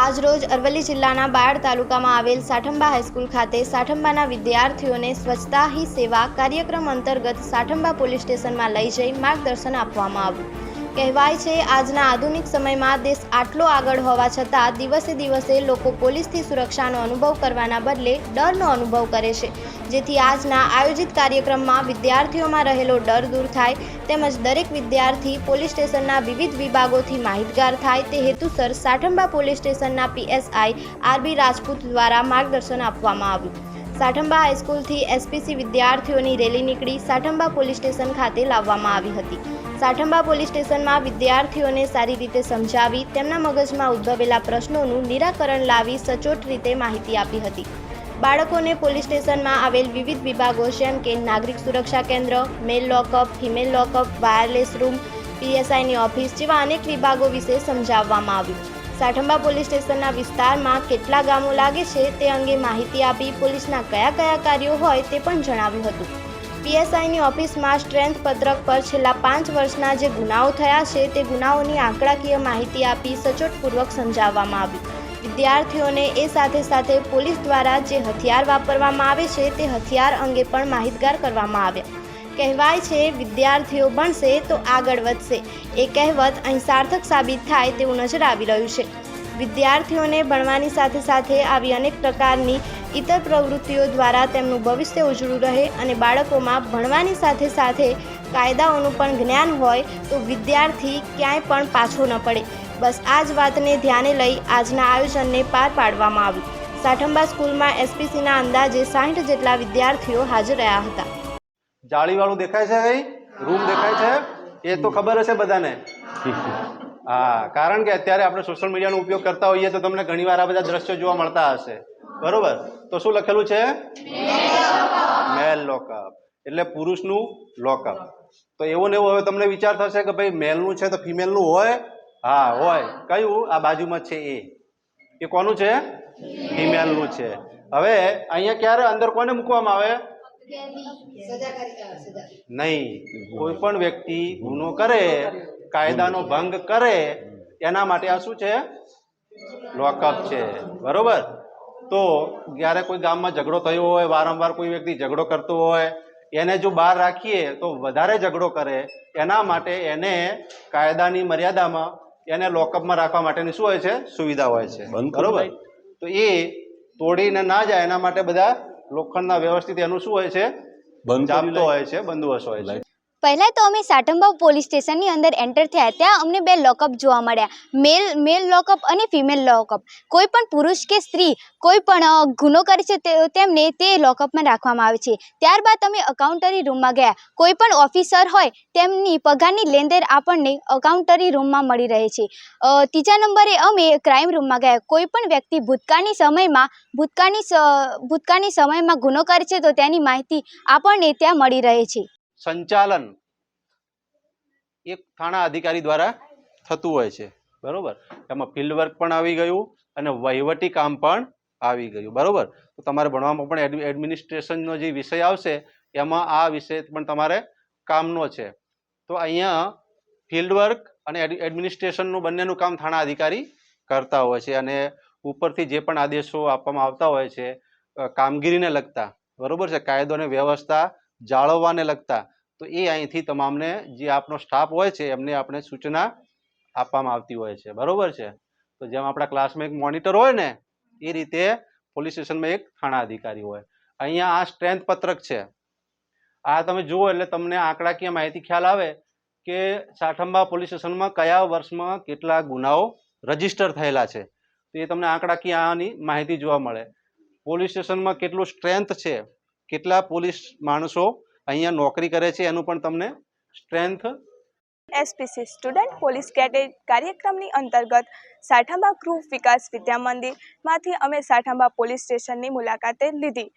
આજરોજ અરવલ્લી જિલ્લાના બાયડ તાલુકામાં આવેલ સાઠંબા હાઈસ્કૂલ ખાતે સાઠંબાના વિદ્યાર્થીઓને સ્વચ્છતા હી સેવા કાર્યક્રમ અંતર્ગત સાઠંબા પોલીસ સ્ટેશનમાં લઈ જઈ માર્ગદર્શન આપવામાં આવ્યું. કહેવાય છે, આજના આધુનિક સમયમાં દેશ આટલો આગળ હોવા છતાં દિવસે દિવસે લોકો પોલીસથી સુરક્ષાનો અનુભવ કરવાના બદલે ડરનો અનુભવ કરે છે. જેથી આજના આયોજિત કાર્યક્રમમાં વિદ્યાર્થીઓમાં રહેલો ડર દૂર થાય, તેમજ દરેક વિદ્યાર્થી પોલીસ સ્ટેશનના વિવિધ વિભાગોથી માહિતગાર થાય તે હેતુસર સાઠંબા પોલીસ સ્ટેશનના પીએસઆઈ આરબી રાજપૂત દ્વારા માર્ગદર્શન આપવામાં આવ્યું. સાઠંબા હાઈસ્કૂલથી એસપીસી વિદ્યાર્થીઓની રેલી નીકળી સાઠંબા પોલીસ સ્ટેશન ખાતે લાવવામાં આવી હતી. સાઠંબા પોલીસ સ્ટેશનમાં વિદ્યાર્થીઓને સારી રીતે સમજાવી તેમના મગજમાં ઉદ્ભવેલા પ્રશ્નોનું નિરાકરણ લાવી સચોટ રીતે માહિતી આપી હતી. બાળકોને પોલીસ સ્ટેશનમાં આવેલ વિવિધ વિભાગો જેમ કે નાગરિક સુરક્ષા કેન્દ્ર, male lockup, female lockup, wireless room, પીએસઆઈની office જેવા અનેક વિભાગો વિશે સમજાવવામાં આવ્યું. સાઠંબા પોલીસ સ્ટેશનના વિસ્તારમાં કેટલા ગામો લાગે છે તે અંગે માહિતી આપી પોલીસના કયા કયા કાર્યો હોય તે પણ જણાવ્યું હતું. પીએસઆઈની ઓફિસમાં સ્ટ્રેન્થ પત્રક પર છેલ્લા પાંચ વર્ષના જે ગુનાઓ થયા છે તે ગુનાઓની આંકડાકીય માહિતી આપી સચોટપૂર્વક સમજાવવામાં આવ્યું. વિદ્યાર્થીઓને એ સાથે સાથે પોલીસ દ્વારા જે હથિયાર વાપરવામાં આવે છે તે હથિયાર અંગે પણ માહિતગાર કરવામાં આવ્યા. કહેવાય છે, વિદ્યાર્થીઓ ભણશે તો આગળ વધશે. એ કહેવત અહીં સાર્થક સાબિત થાય તેવું નજર આવી રહ્યું છે. વિદ્યાર્થીઓને ભણવાની સાથે સાથે આવી અનેક પ્રકારની ઇતર પ્રવૃત્તિઓ દ્વારા તેમનું ભવિષ્ય ઉજળું રહે અને બાળકોમાં ભણવાની સાથે સાથે કાયદાઓનું પણ જ્ઞાન હોય તો વિદ્યાર્થી ક્યાંય પણ પાછો ન પડે. બસ આ જ વાતને ધ્યાને લઈ આજના આયોજનને પાર પાડવામાં આવ્યું. સાઠંબા સ્કૂલમાં એસપીસીના અંદાજે સાઠ જેટલા વિદ્યાર્થીઓ હાજર રહ્યા હતા. જાળીવાળું દેખાય છે રૂમ દેખાય છે? એ તો ખબર હશે બધાને. હા કારણ કે અત્યારે આપણે સોશિયલ મીડિયાનો ઉપયોગ કરતા હોઈએ તો તમને ઘણીવાર આ બધા દ્રશ્યો જોવા મળતા હશે. બરોબર? તો શું લખેલું છે? Male lockup. એટલે પુરુષનું લોકઅપ. તો એવું ને એવું હવે તમને વિચાર થશે કે ભાઈ મેલનું છે તો ફિમેલનું હોય? હા હોય. કયું? આ બાજુમાં છે એ. એ કોનું છે? ફિમેલનું છે. હવે અહીંયા ક્યારે અંદર કોને મૂકવામાં આવે? નહીં. કોઈ પણ વ્યક્તિ ગુનો કરે કાયદાનો ભંગ કરે એના માટે આ શું છે? લોકઅપ છે. બરોબર? તો જ્યારે કોઈ ગામમાં ઝઘડો થયો હોય વારંવાર કોઈ વ્યક્તિ ઝઘડો કરતો હોય એને જો બહાર રાખીએ તો વધારે ઝઘડો કરે એના માટે એને કાયદાની મર્યાદામાં એને લોકઅપમાં રાખવા માટેની શું હોય છે? સુવિધા હોય છે. બરોબર? તો એ તોડીને ના જાય એના માટે બધા લોખંડના વ્યવસ્થિત એનું શું હોય છે? બંધ હોય છે બંદોબસ્ત હોય છે. પહેલાં તો અમે સાઠંબાવ પોલીસ સ્ટેશનની અંદર એન્ટર થયા. ત્યાં અમને બે લોકઅપ જોવા મળ્યા. મેલ મેલ લોકઅપ અને ફિમેલ લોકઅપ કોઈ પણ પુરુષ કે સ્ત્રી, કોઈ પણ ગુનો કરે છે તેમને તે લોકઅપમાં રાખવામાં આવે છે. ત્યારબાદ અમે અકાઉન્ટરી રૂમમાં ગયા. કોઈ પણ ઓફિસર હોય, તેમની પગારની લેનદેન આપણને અકાઉન્ટરી રૂમમાં મળી રહે છે. ત્રીજા નંબરે અમે ક્રાઇમ રૂમમાં ગયા. કોઈ પણ વ્યક્તિ ભૂતકાળની સમયમાં, ભૂતકાળની ભૂતકાળની સમયમાં ગુનો કરે છે તો તેની માહિતી આપણને ત્યાં મળી રહે છે. સંચાલન એક થાણા અધિકારી દ્વારા થતું હોય છે. બરોબર? એમાં ફિલ્ડ વર્ક પણ આવી ગયું અને વહીવટી કામ પણ આવી ગયું. બરોબર? તો તમારે ભણવામાં પણ એડમિ- એડમિનિસ્ટ્રેશનનો જે વિષય આવશે, એમાં આ વિષય પણ તમારે કામનો છે. તો અહીંયા ફિલ્ડ વર્ક અને એડ- એડમિનિસ્ટ્રેશનનું બંનેનું કામ થાણા અધિકારી કરતા હોય છે અને ઉપરથી જે પણ આદેશો આપવામાં આવતા હોય છે કામગીરીને લગતા. બરોબર છે? કાયદો અને વ્યવસ્થા જાળવવાને લગતા. તો એ અહીંથી તમામને જે આપનો સ્ટાફ હોય છે, એમને આપણે સૂચના આપવામાં આવતી હોય છે. બરોબર છે? તો જેમ આપણા ક્લાસમાં એક મોનિટર હોય ને, એ રીતે પોલીસ સ્ટેશનમાં એક થાણા અધિકારી હોય. અહીંયા આ સ્ટ્રેન્થ પત્રક છે. આ તમે જુઓ એટલે તમને આંકડાકીય માહિતી ખ્યાલ આવે કે સાઠંબા પોલીસ સ્ટેશનમાં કયા વર્ષમાં કેટલા ગુનાઓ રજિસ્ટર થયેલા છે. તો એ તમને આંકડાકીય આની માહિતી જોવા મળે. પોલીસ સ્ટેશનમાં કેટલું સ્ટ્રેન્થ છે? કેટલા પોલીસ માણસો અહીંયા નોકરી કરે છે એનું પણ તમને strength SPC student police cadet કાર્યક્રમની અંતર્ગત સાઠાંબા ગૃહ વિકાસ વિદ્યા મંદિરમાંથી અમે સાઠાંબા પોલીસ સ્ટેશનની મુલાકાતે લીધી.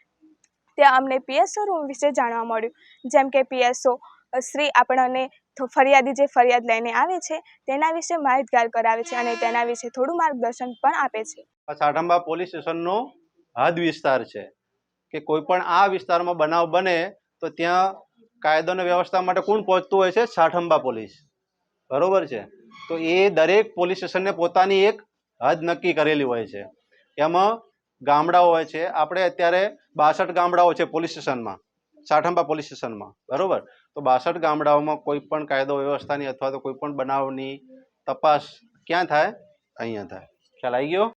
ત્યાં અમને પીએસઓ રૂમ વિશે જાણવા મળ્યું. જેમ કે પીએસઓ શ્રી આપણને ફરિયાદી જે ફરિયાદ લઈને આવે છે તેના વિશે માહિતગાર કરાવે છે અને તેના વિશે થોડું માર્ગદર્શન પણ આપે છે. સાઠાંબા પોલીસ સ્ટેશનનો હદ વિસ્તાર છે. કે કોઈ પણ આ વિસ્તારમાં બનાવ બને, તો ત્યાં કાયદો અને વ્યવસ્થા માટે કોણ પહોંચતું હોય છે? સાઠંબા પોલીસ. બરોબર છે? તો એ દરેક પોલીસ સ્ટેશનને પોતાની એક હદ નક્કી કરેલી હોય છે. એમાં ગામડાઓ હોય છે. આપણે અત્યારે બાસઠ ગામડાઓ છે પોલીસ સ્ટેશનમાં. સાઠંબા પોલીસ સ્ટેશનમાં. બરોબર? તો બાસઠ ગામડાઓમાં કોઈ પણ કાયદો વ્યવસ્થાની અથવા તો કોઈ પણ બનાવની તપાસ ક્યાં થાય? અહીંયા થાય. ખ્યાલ આવી ગયો?